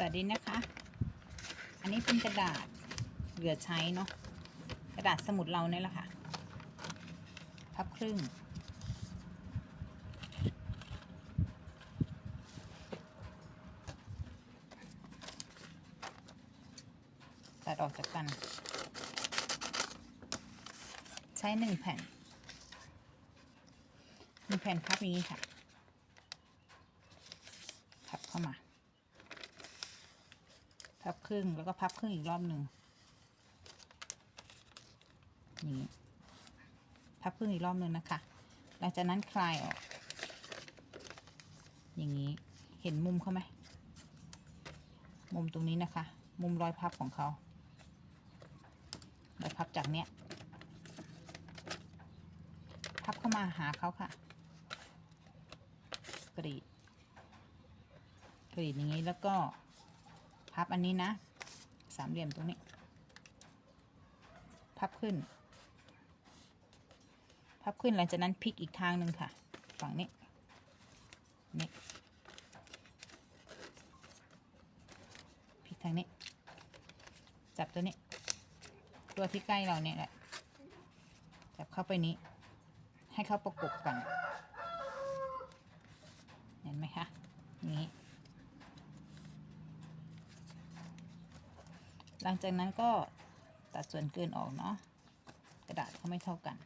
สวัสดีนะคะ อันนี้เป็นกระดาษเหลือใช้เนาะ กระดาษสมุดเราเนี่ยแหละค่ะ พับครึ่ง ตัดออกจากกัน ใช้หนึ่งแผ่น หนึ่งแผ่นพับอย่างนี้ค่ะ พับเข้ามา พับครึ่งแล้วก็พับครึ่งอีกรอบหนึ่งนี้พับครึ่งอีกรอบหนึ่งนะคะ หลังจากนั้นคลายออก อย่างนี้เห็นมุมเขาไหมมุมตรงนี้นะคะ มุมรอยพับของเขารอยพับจากเนี้ยพับเข้ามาหาเขาค่ะ กรีดกรีดอย่างนี้แล้วก็ พับอันนี้นะ สามเหลี่ยมตรงนี้ พับขึ้น พับขึ้นหลังจากนั้นพลิกอีกทางหนึ่งค่ะ ฝั่งนี้ นี่พลิกทางนี้ จับตัวนี้ ตัวที่ใกล้เราเนี่ยแหละ จับเข้าไปนี้ ให้เข้าประกบกันเห็นไหมคะนี้ หลังจากนั้นก็ตัดส่วนเกินออกเนาะกระดาษเขาไม่เท่ากัน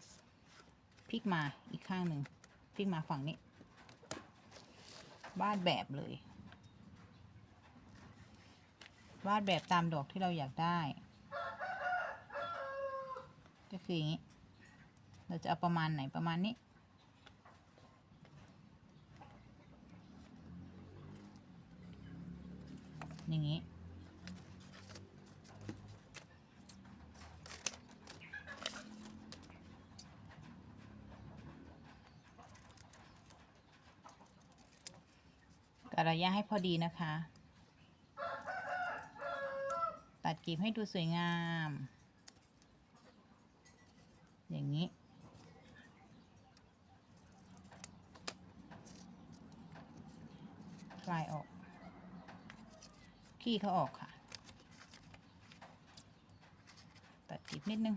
พลิกมาอีกข้างหนึ่งพลิกมาฝั่งนี้วาดแบบเลยวาดแบบตามดอกที่เราอยากได้ ก็คืออย่างนี้ เราจะเอาประมาณไหนประมาณนี้ อย่างนี้ กะระยะให้พอดีนะคะ ตัดกีบให้ดูสวยงาม อย่างนี้ คลายออก ขี้เขาออกค่ะ ตัดกลีบนิดนึง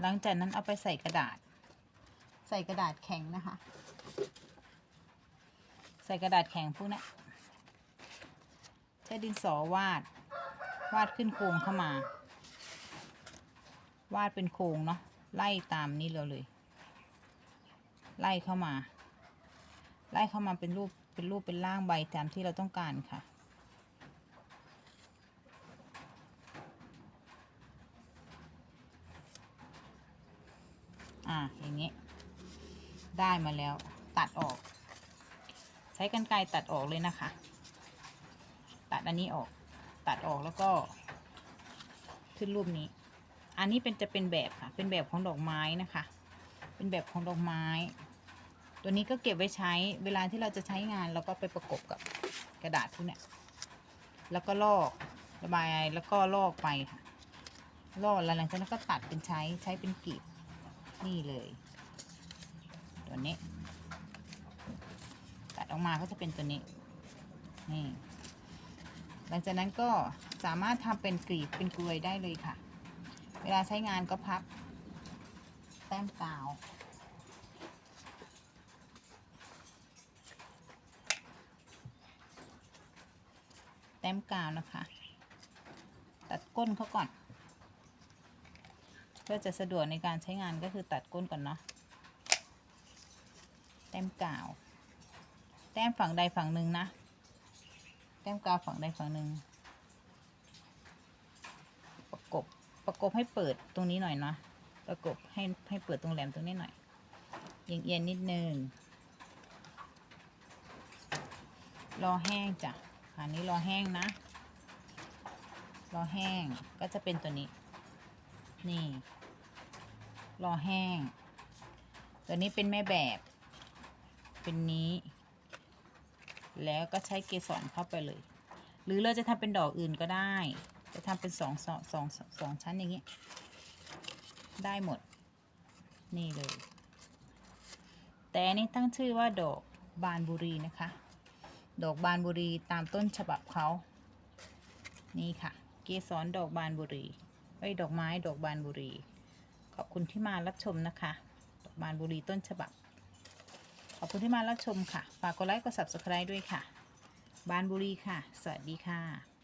หลังจากนั้นเอาไปใส่กระดาษ ใส่กระดาษแข็งนะคะ ใส่กระดาษแข็งพวกนี้ใช้ดินสอวาด วาดขึ้นโครงเข้ามา วาดเป็นโครงเนาะไล่ตามนี้เราเลย ไล่เข้ามา ไล่เข้ามาเป็นรูปเป็นรูปเป็นร่างใบตามที่เราต้องการค่ะอ่าอย่างนี้ ได้มาแล้ว ตัดออก ใช้กรรไกรตัดออกเลยนะคะ ตัดอันนี้ออก ตัดออกแล้วก็ ขึ้นรูปนี้ อันนี้เป็นจะเป็นแบบค่ะ เป็นแบบของดอกไม้นะคะ เป็นแบบของดอกไม้ ตัวนี้ก็เก็บไว้ใช้ เวลาที่เราจะใช้งานเราก็ไปประกบกับกระดาษพวกเนี้ยแล้วก็ลอกระบายแล้วก็ลอกไปค่ะลอกแล้วหลังจากนั้นก็ตัดเป็นใช้ใช้เป็นกลีบนี่เลย ตัวนี้ ตัดออกมาก็จะเป็นตัวนี้ นี่ หลังจากนั้นก็สามารถทำเป็นกลีบเป็นกลวยได้เลยค่ะ เวลาใช้งานก็พับ แต้มกาวแต้มกาวนะคะ ตัดก้นเขาก่อน เพื่อจะสะดวกในการใช้งานก็คือตัดก้นก่อนเนาะ แต้มกาว แต้มฝั่งใดฝั่งหนึ่งนะ แต้มกาวฝั่งใดฝั่งหนึ่ง ประกบ ประกบให้เปิดตรงนี้หน่อยเนาะ ประกบให้ให้เปิดตรงแหลมตรงนี้หน่อยเอียงเอียงนิดนึง รอแห้งจ้ะอันนี้รอแห้งนะ รอแห้ง ก็จะเป็นตัวนี้ นี่ รอแห้ง ตัวนี้เป็นแม่แบบ เป็นนี้ แล้วก็ใช้เกสรเข้าไปเลย หรือเราจะทำเป็นดอกอื่นก็ได้ จะทำเป็นสองสองสองสองชั้นอย่างนี้ ได้หมด นี่เลย แต่นี้ตั้งชื่อว่าดอกบานบุรีนะคะ ดอกบานบุรีตามต้นฉบับเขา นี่ค่ะ เกสรดอกบานบุรีไอ้ดอกไม้ดอกบานบุรี ขอบคุณที่มารับชมนะคะ ดอกบานบุรีต้นฉบับ ขอบคุณที่มารับชมค่ะ ฝากกดไลค์กด subscribe ด้วยค่ะ บานบุรีค่ะ สวัสดีค่ะ